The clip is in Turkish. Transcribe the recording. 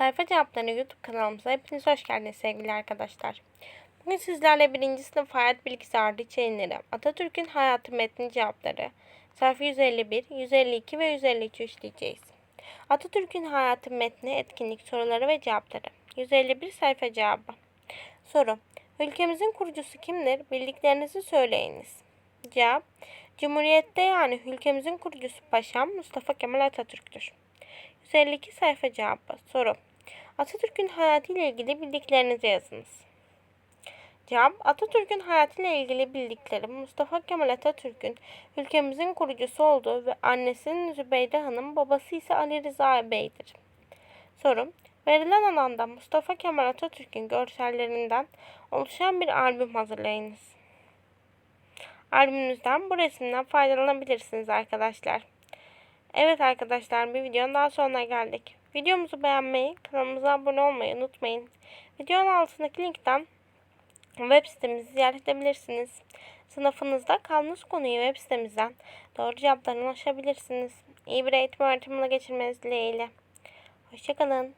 Sayfa Cevapları YouTube kanalımıza hepiniz hoş geldiniz sevgili arkadaşlar. Bugün sizlerle birinci sınıf hayat ardış yayınları, Atatürk'ün hayatı metni cevapları, sayfa 151, 152 ve 153 işleyeceğiz. Atatürk'ün hayatı metni, etkinlik soruları ve cevapları. 151 sayfa cevabı. Soru. Ülkemizin kurucusu kimdir? Bildiklerinizi söyleyiniz. Cevap. Cumhuriyette yani ülkemizin kurucusu Paşam Mustafa Kemal Atatürk'tür. 152 sayfa cevabı. Soru. Atatürk'ün hayatıyla ilgili bildiklerinizi yazınız. Cevap. Atatürk'ün hayatıyla ilgili bildiklerim Mustafa Kemal Atatürk'ün ülkemizin kurucusu olduğu ve annesinin Zübeyde Hanım, babası ise Ali Rıza Bey'dir. Soru. Verilen alanda Mustafa Kemal Atatürk'ün görsellerinden oluşan bir albüm hazırlayınız. Albümümüzden bu resimden faydalanabilirsiniz arkadaşlar. Evet arkadaşlar bir videonun daha sonuna geldik. Videomuzu beğenmeyi, kanalımıza abone olmayı unutmayın. Videonun altındaki linkten web sitemizi ziyaret edebilirsiniz. Sınıfınızda kaldığınız konuyu web sitemizden doğru cevaplarına ulaşabilirsiniz. İyi bir eğitim öğretimine geçirmeniz dileğiyle. Hoşçakalın.